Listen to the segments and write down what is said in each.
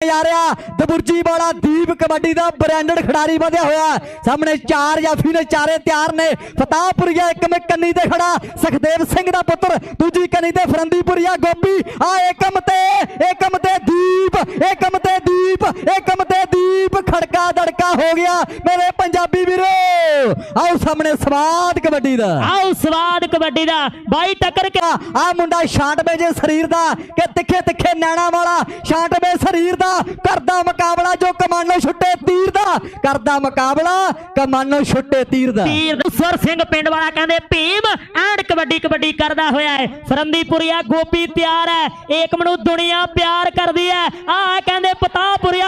ਜਾ ਦਬੁਰਜੀ ਵਾਲਾ ਦੀਪ ਕਬੱਡੀ ਦਾ ਬ੍ਰਾਂਡਡ ਖਿਡਾਰੀ ਵਧਿਆ ਹੋਇਆ। ਸਾਹਮਣੇ ਚਾਰ ਜਾਫੀ ਨੇ, ਚਾਰੇ ਤਿਆਰ ਨੇ। ਫਤਾਹਪੁਰੀਆ ਇੱਕ ਮੇ ਕੰਨੀ ਤੇ ਖੜਾ। ਸੁਖਦੇਵ ਸਿੰਘ ਦਾ ਪੁੱਤਰ, ਦੂਜੀ ਕੰਨੀ ਤੇ ਫਰੰਦੀਪੁਰੀਆ ਗੋਪੀ, ਆ ਏਕਮ ਤੇ ਏਕਮ ਤੇ ਦੀਪ, ਏਕਮ ਤੇ ਦੀਪ, ਏਕਮ ਤੇ ਦੀਪ। ਖੜਕਾ ਦੜਕਾ ਹੋ ਗਿਆ। ਮੇਰੇ ਪੰਜਾਬੀ ਵੀਰੋ ਆਓ ਸਾਹਮਣੇ ਸਵਾਦ ਕਬੱਡੀ ਦਾ। ਆਓ ਸਵਾਦ ਕਬੱਡੀ ਦਾ। ਬਾਈ ਟੱਕਰ ਕੇ ਆ ਮੁੰਡਾ ਛਾਂਟਵੇ ਜੇ ਸਰੀਰ ਦਾ ਕਿ ਤਿੱਖੇ ਤਿੱਖੇ ਨੈਣਾ ਵਾਲਾ। ਛਾਂਟਵੇ ਸਰੀਰ ਦਾ ਕਰਦਾ ਮੁਕਾਬਲਾ ਜੋ ਕਮਾਨੋ ਛੁੱਟੇ ਤੀਰ ਦਾ। ਕਰਦਾ ਮੁਕਾਬਲਾ ਕਮਾਨੋ ਛੁੱਟੇ ਤੀਰ ਦਾ। ਤੀਰ ਸਵਰ ਸਿੰਘ ਪਿੰਡ ਵਾਲਾ ਕਹਿੰਦੇ ਭੀਮ ਐਂਡ ਕਬੱਡੀ ਕਬੱਡੀ ਕਰਦਾ ਹੋਇਆ ਹੈ ਫਰੰਦੀਪੁਰੀਆ ਗੋਪੀ ਤਿਆਰ ਹੈ। ਏਕਮ ਨੂੰ ਦੁਨੀਆ ਪਿਆਰ ਕਰਦੀ ਹੈ। ਆ ਕਹਿੰਦੇ ਪਤਾਪੁਰੀਆ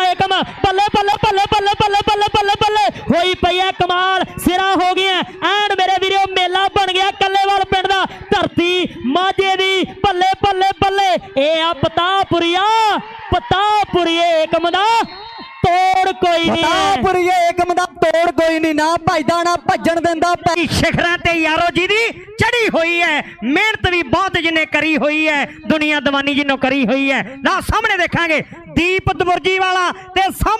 ਕਮਾਲ ਸਿਰਾ ਹੋ ਗਿਆ ਐਂਡ ਮੇਰੇ ਵੀਰੋ ਮੇਲਾ ਬਣ ਗਿਆ ਕੱਲੇਵਾਲ ਪਿੰਡ ਦਾ। ਧਰਤੀ ਮਾਝੇ ਦੀ ਬੱਲੇ ਬੱਲੇ ਬੱਲੇ ਇਹ ਆ ਪਤਾਪੁਰੀਆ ਪਤਾਪੁਰੀਏ ਏਕਮ ਦਾ ਤੋੜ ਕੋਈ ਨਹੀਂ। ਹੈ ਫਤਾਹਪੁਰੀਏ ਏਕਮ ਦਾ ਤੋੜ ਕੋਈ ਨਹੀਂ। ਨਾ ਭਜਦਾ ਨਾ ਭੱਜਣ ਦਿੰਦਾ ਸਿਖਰਾਂ ਤੇ ਯਾਰੋ ਜੀ ਦੀ ਚੜੀ ਹੋਈ ਹੈ ਮਿਹਨਤ ਵੀ ਬਹੁਤ ਜਿਹਨੇ ਕਰੀ ਹੋਈ ਹੈ ਦੁਨੀਆ ਦੀਵਾਨੀ ਜਿਹਨੂੰ ਕਰੀ ਹੋਈ ਹੈ ਨਾ ਸਾਹਮਣੇ ਦੇਖਾਂਗੇ। ਦੀਪ ਦਬੁਰਜੀ ਵਾਲਾ ਤੇ ਸਾਹਮਣੇ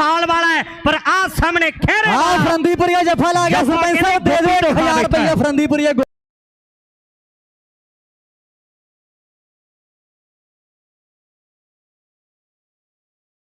ਜਠਾਲ ਵਾਲਾ ਹੈ ਪਰ ਆਹ ਸਾਹਮਣੇ ਖਹਿਰੇ ਆ ਫਰੰਦੀਪੁਰੀਆ ਜੱਫਾ ਲਾ ਗਿਆ ਸਰਪੰਚ ਸਾਹਿਬ ਦੇ ਦਿਓ ਗੋਪੀ 1000 ਦਿਖਾ ਰੁਪਏ ਫਰੰਦੀਪੁਰੀਆ